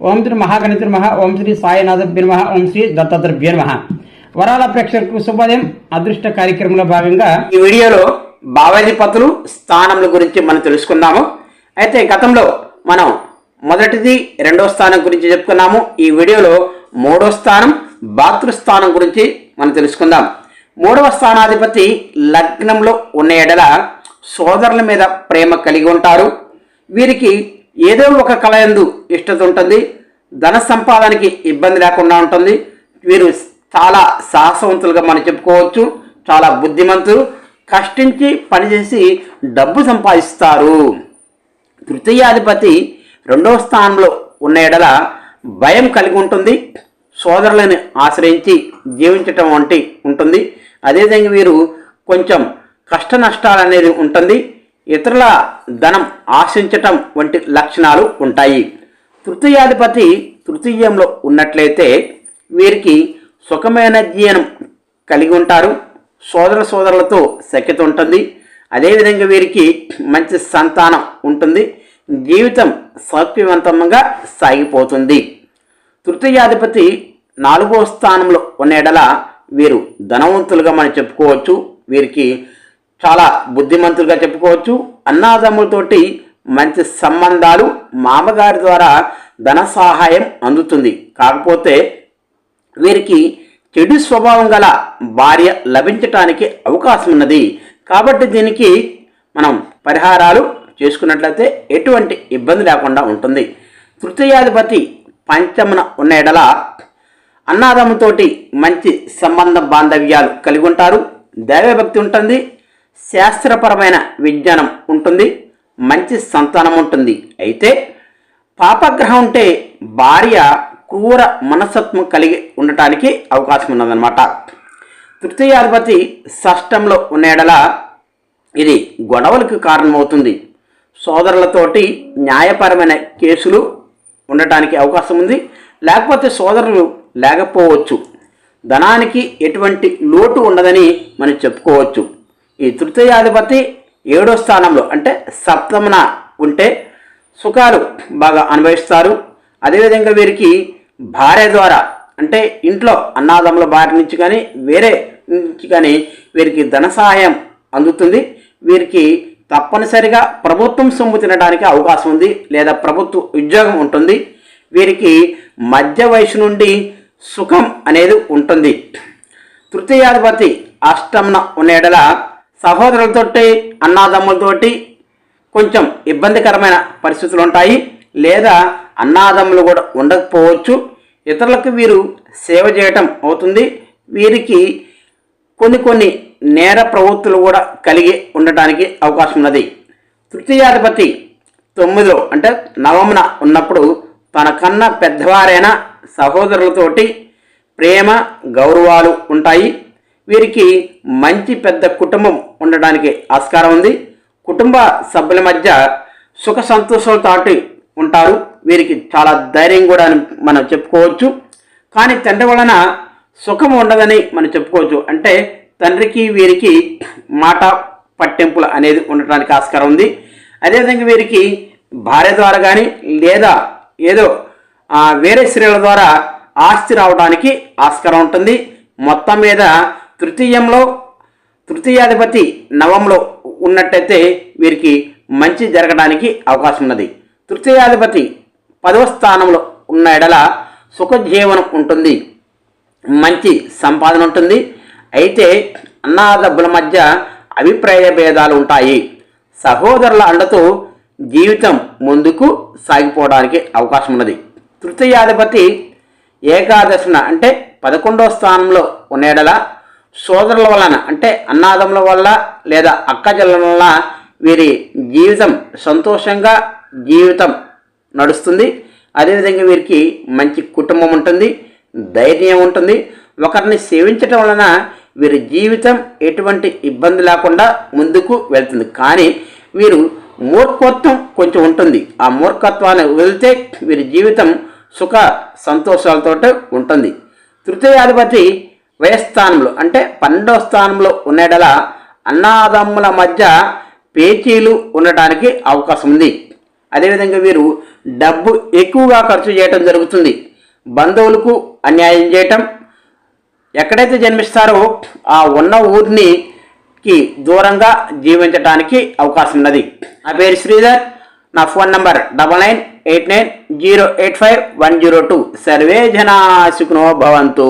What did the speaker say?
ఓం శ్రీ మహాగణిత నమ. ఓం శ్రీ సాయినాథభ్య నమ. ఓం శ్రీ దత్తాత్రేయ వరాల ప్రేక్షకులకు శుభోదయం. అదృష్ట కార్యక్రమంలో భాగంగా ఈ వీడియోలో భావాధిపతులు స్థానముల గురించి మనం తెలుసుకుందాము. అయితే గతంలో మనం మొదటిది రెండో స్థానం గురించి చెప్పుకున్నాము. ఈ వీడియోలో మూడో స్థానం భాతృస్థానం గురించి మనం తెలుసుకుందాం. మూడవ స్థానాధిపతి లగ్నంలో ఉన్న ఎడల సోదరుల మీద ప్రేమ కలిగి ఉంటారు. వీరికి ఏదో ఒక కళయందు ఇష్టత ఉంటుంది ధన సంపాదనకి ఇబ్బంది లేకుండా ఉంటుంది. వీరు చాలా సాహసవంతులుగా మనం చెప్పుకోవచ్చు చాలా బుద్ధిమంతులు. కష్టించి పనిచేసి డబ్బు సంపాదిస్తారు. తృతీయాధిపతి రెండవ స్థానంలో ఉన్న ఎడల భయం కలిగి ఉంటుంది సోదరులను ఆశ్రయించి జీవించటం వంటి ఉంటుంది. అదేవిధంగా వీరు కొంచెం కష్ట నష్టాలు అనేది ఉంటుంది. ఇతరుల ధనం ఆశించటం వంటి లక్షణాలు ఉంటాయి. తృతీయాధిపతి తృతీయంలో ఉన్నట్లయితే వీరికి సుఖమైన జీవనం కలిగి ఉంటారు. సోదర సోదరులతో సఖ్యత ఉంటుంది. అదేవిధంగా వీరికి మంచి సంతానం ఉంటుంది. జీవితం సౌఖ్యవంతంగా సాగిపోతుంది. తృతీయాధిపతి నాలుగో స్థానంలో ఉన్న ఎడల వీరు ధనవంతులుగా మనం చెప్పుకోవచ్చు. వీరికి చాలా బుద్ధిమంతులుగా చెప్పుకోవచ్చు. అన్నాదమ్ములతోటి మంచి సంబంధాలు మామగారి ద్వారా ధన సహాయం అందుతుంది. కాకపోతే వీరికి చెడు స్వభావం గల భార్య లభించటానికి అవకాశం ఉన్నది. కాబట్టి దీనికి మనం పరిహారాలు చేసుకున్నట్లయితే ఎటువంటి ఇబ్బంది లేకుండా ఉంటుంది. తృతీయాధిపతి పంచమున ఉన్న ఎడల అన్నాదమ్ముతోటి మంచి సంబంధ బాంధవ్యాలు కలిగి ఉంటారు. దైవభక్తి ఉంటుంది. శాస్త్రపరమైన విజ్ఞానం ఉంటుంది మంచి సంతానం ఉంటుంది. అయితే పాపగ్రహం ఉంటే భార్య క్రూర మనస్తత్వం కలిగి ఉండటానికి అవకాశం ఉన్నదన్నమాట. తృతీయాధిపతి షష్టంలో ఉన్న ఎడల ఇది గొడవలకు కారణమవుతుంది. సోదరులతోటి న్యాయపరమైన కేసులు ఉండటానికి అవకాశం ఉంది. లేకపోతే సోదరులు లేకపోవచ్చు. ధనానికి ఎటువంటి లోటు ఉండదని మనం చెప్పుకోవచ్చు. ఈ తృతీయాధిపతి ఏడో స్థానంలో అంటే సప్తమున ఉంటే సుఖాలు బాగా అనుభవిస్తారు. అదేవిధంగా వీరికి భార్య ద్వారా అంటే ఇంట్లో అన్నాదముల భార్య నుంచి కానీ వేరే నుంచి కానీ వీరికి ధన సహాయం అందుతుంది. వీరికి తప్పనిసరిగా ప్రభుత్వం సొమ్ము తినడానికి అవకాశం ఉంది లేదా ప్రభుత్వ ఉద్యోగం ఉంటుంది. వీరికి మధ్య వయసు నుండి సుఖం అనేది ఉంటుంది. తృతీయాధిపతి అష్టంన ఉన్న ఎడల సహోదరులతోటి అన్నాదమ్ములతోటి కొంచెం ఇబ్బందికరమైన పరిస్థితులు ఉంటాయి లేదా అన్నాదమ్ములు కూడా ఉండకపోవచ్చు. ఇతరులకు వీరు సేవ చేయటం అవుతుంది. వీరికి కొన్ని కొన్ని నేర ప్రవృత్తులు కూడా కలిగి ఉండటానికి అవకాశం ఉన్నది. తృతీయాధిపతి తొమ్మిదిలో అంటే నవమున ఉన్నప్పుడు తనకన్నా పెద్దవారైన సహోదరులతోటి ప్రేమ గౌరవాలు ఉంటాయి. వీరికి మంచి పెద్ద కుటుంబం ఉండడానికి ఆస్కారం ఉంది. కుటుంబ సభ్యుల మధ్య సుఖ సంతోషాలతోటి ఉంటారు. వీరికి చాలా ధైర్యం కూడా అని మనం చెప్పుకోవచ్చు. కానీ తండ్రి వలన సుఖం ఉండదని మనం చెప్పుకోవచ్చు. అంటే తండ్రికి వీరికి మాట పట్టింపులు అనేది ఉండటానికి ఆస్కారం ఉంది. అదేవిధంగా వీరికి భార్య ద్వారా కానీ లేదా ఏదో వేరే స్త్రీల ద్వారా ఆస్తి రావడానికి ఆస్కారం ఉంటుంది. మొత్తం మీద తృతీయంలో తృతీయాధిపతి నవంలో ఉన్నట్టయితే వీరికి మంచి జరగడానికి అవకాశం ఉన్నది. తృతీయాధిపతి పదవ స్థానంలో ఉన్న ఎడల సుఖజీవనం ఉంటుంది. మంచి సంపాదన ఉంటుంది. అయితే అన్నాదబ్బుల మధ్య అభిప్రాయ భేదాలు ఉంటాయి. సహోదరుల అండతో జీవితం ముందుకు సాగిపోవడానికి అవకాశం ఉన్నది. తృతీయాధిపతి ఏకాదశన అంటే పదకొండవ స్థానంలో ఉండేడల సోదరుల వలన అంటే అన్నాదముల వల్ల లేదా అక్కజల్ల వల్ల వీరి జీవితం సంతోషంగా జీవితం నడుస్తుంది. అదేవిధంగా వీరికి మంచి కుటుంబం ఉంటుంది ధైర్యం ఉంటుంది. ఒకరిని సేవించటం వలన వీరి జీవితం ఎటువంటి ఇబ్బంది లేకుండా ముందుకు వెళ్తుంది. కానీ వీరు మూర్ఖత్వం కొంచెం ఉంటుంది. ఆ మూర్ఖత్వాన్ని వెళ్తే వీరి జీవితం సుఖ సంతోషాలతో ఉంటుంది. తృతీయాధిపతి వ్యయస్థానంలో అంటే పన్నెండవ స్థానంలో ఉండేడల అన్నాదమ్ముల మధ్య పేచీలు ఉండటానికి అవకాశం ఉంది అదేవిధంగా వీరు డబ్బు ఎక్కువగా ఖర్చు చేయటం జరుగుతుంది. బంధువులకు అన్యాయం చేయటం. ఎక్కడైతే జన్మిస్తారో ఆ ఉన్న ఊరినికి దూరంగా జీవించడానికి అవకాశం ఉన్నది నా పేరు శ్రీధర్. నా phone number double nine eight nine zero eight five one zero two. Survey జనా సుఖనో భవంతు.